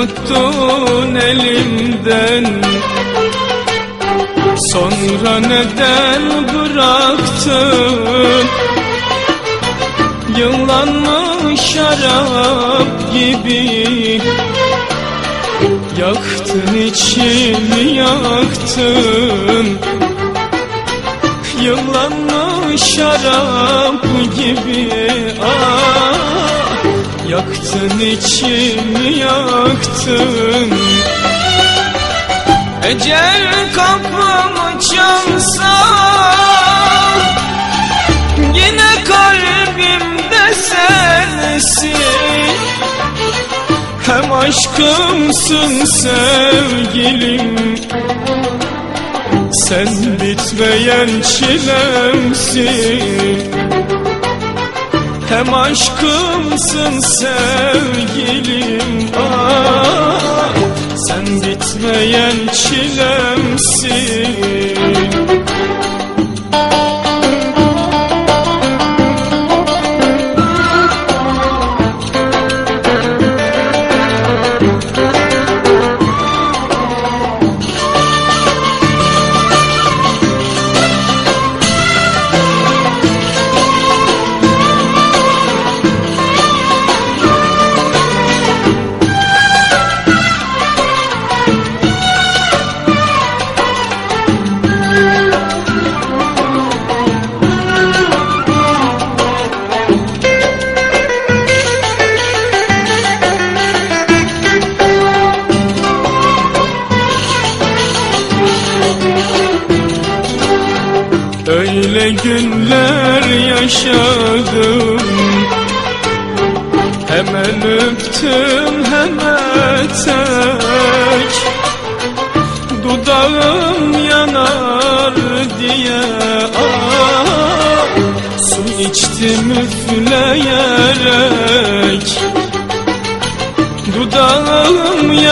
Tuttun elimden. Sonra neden bıraktın? Yıllanmış şarap gibi. Yaktın içimi yaktın. Yıllanmış şarap gibi. Ah, Yaktın içimi yaktın. Ecel kapımı çalsa Yine kalbimde sensin. Hem aşkımsın sevgilim Sen bitmeyen çilemsin Hem aşkımsın sevgilim. Ah, Sen bitmeyen çilemsin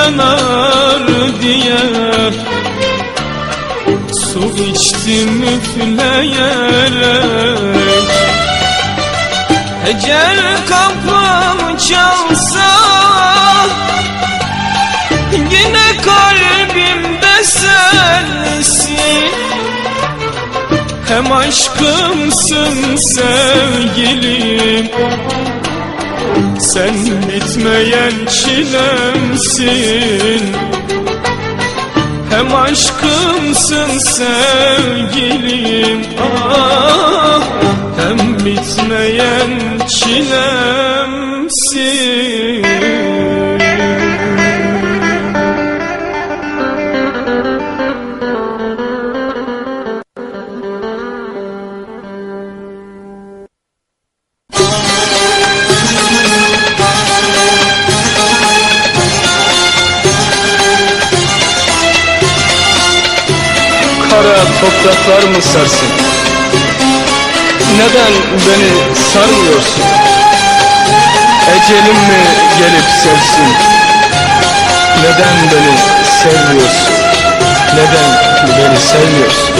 yanar diye. Su içtim üfleyerek. Ecel kapım çalsa Yine kalbimde sensin Hem aşkımsın sevgilim Sen bitmeyen çilemsin. Hem aşkımsın sevgilim ah Hem bitmeyen çilemsin sarsın? Neden beni sarmıyorsun? Ecelim mi gelip sevsin? Neden beni sevmiyorsun? Neden beni sevmiyorsun?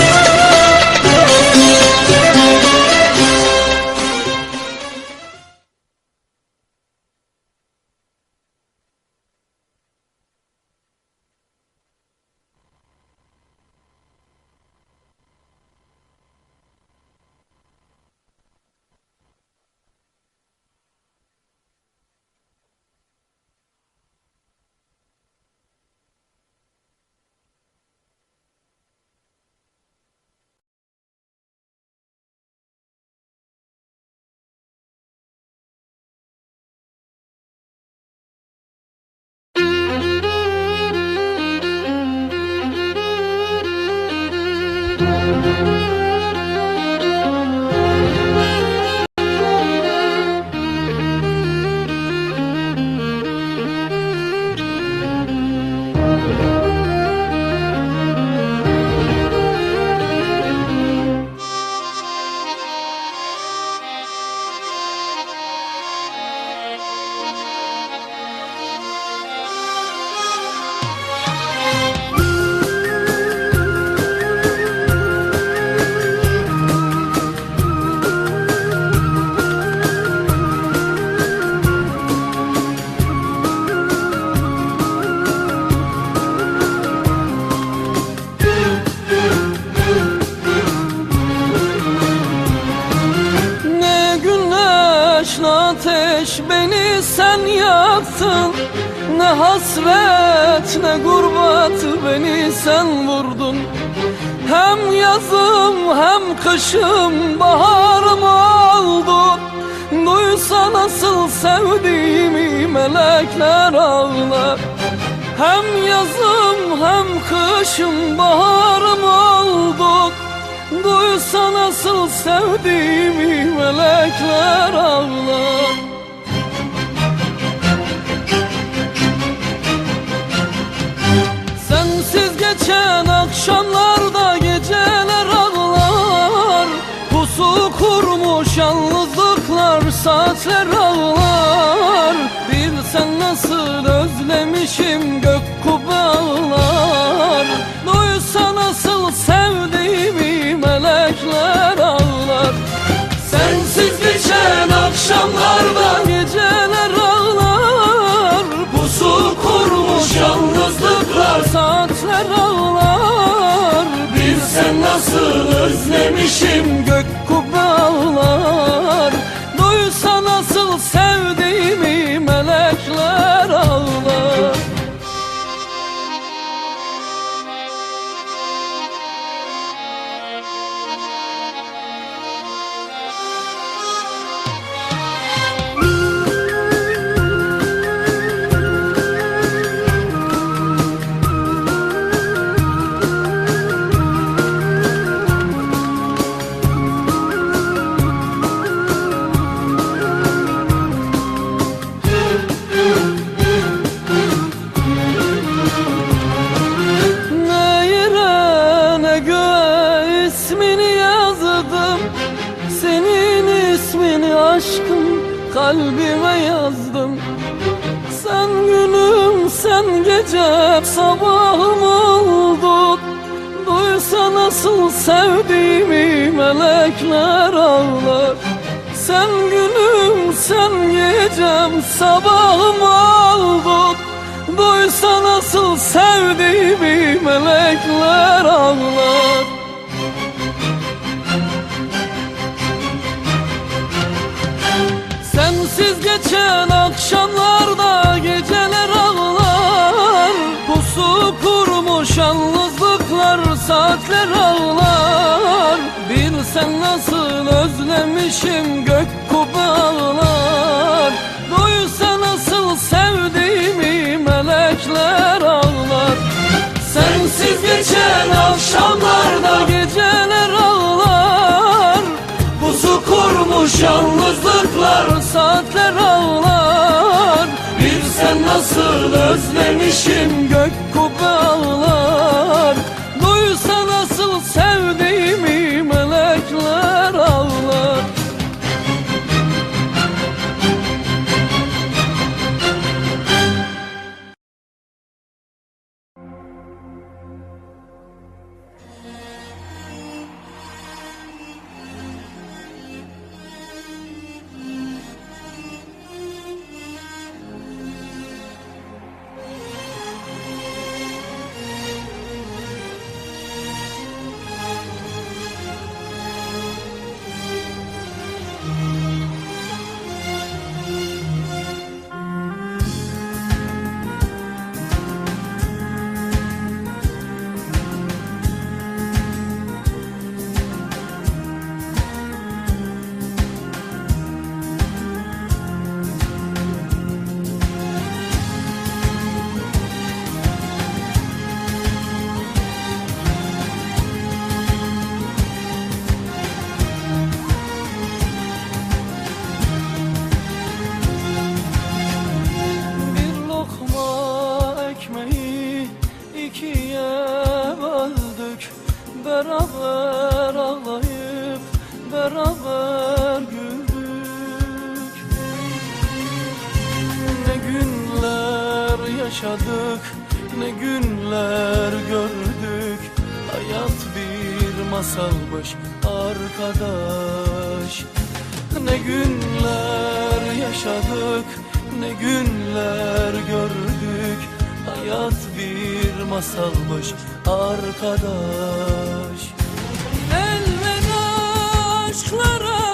Ne hasret ne gurbet beni sen vurdun. Hem yazım hem kışım baharım oldun Duysa nasıl sevdiğimi melekler ağlar. Hem yazım hem kışım baharım oldun Duysa nasıl sevdiğimi melekler ağlar akşamlarda geceler ağlar. Pusu kurmuş yalnızlıklar saatler ağlar. Bilsen nasıl özlemişim gök kubbalar Duysa nasıl sevdiğimi melekler ağlar. Sensiz geçen akşamlarda geceler ağlar. Pusu kurmuş yalnızlıklar saatler ağlar Bilsen nasıl özlemişim gök kubbalar aşkım kalbime yazdım Sen günüm sen gecem sabahım oldun Duysa nasıl sevdiğimi melekler ağlar. Sen günüm sen gecem sabahım oldun Duysa nasıl sevdiğimi melekler ağlar Geçen akşamlarda geceler ağlar. Pusu kurmuş yalnızlıklar saatler ağlar. Bilsen nasıl özlemişim gök kubbalar nasıl özlemişim gök Hayat bir masalmış arkadaş. Ne günler yaşadık ne günler gördük. Hayat bir masalmış arkadaş. Elveda aşklara,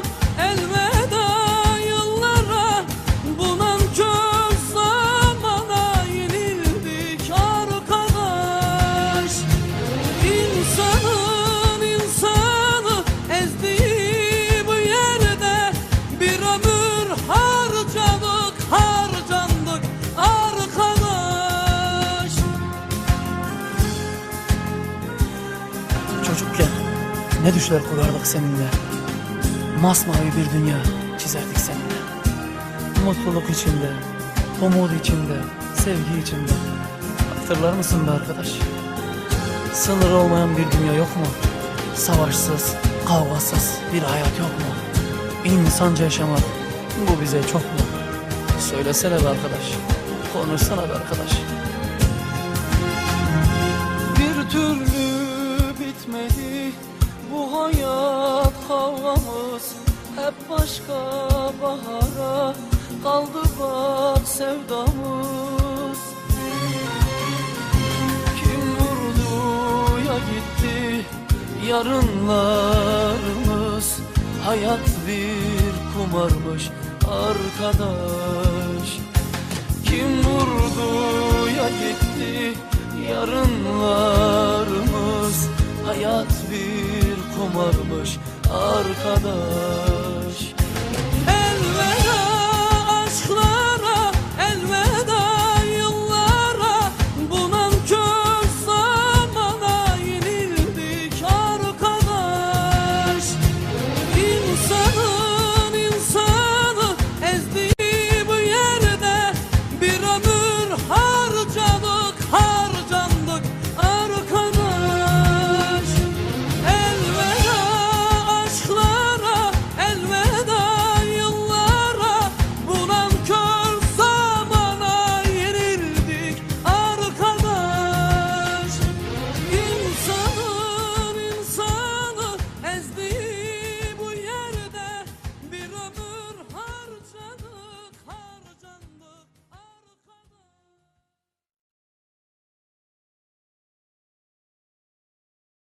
Ne düşler kurardık seninle? Masmavi bir dünya çizerdik seninle. Mutluluk içinde Umut içinde Sevgi içinde. Hatırlar mısın be arkadaş? Sınır olmayan bir dünya yok mu? Savaşsız Kavgasız bir hayat yok mu? İnsanca yaşamak Bu bize çok mu? Söylesene be arkadaş. Konuşsana be arkadaş. Bir türlü bitmedi hayat kavgamız Hep başka bahara kaldı bak sevdamız. Kim vurdu ya gitti yarınlarımız? Hayat bir kumarmış arkadaş. Kim vurdu ya gitti yarınlarımız? Hayat bir kumarmış arkadaş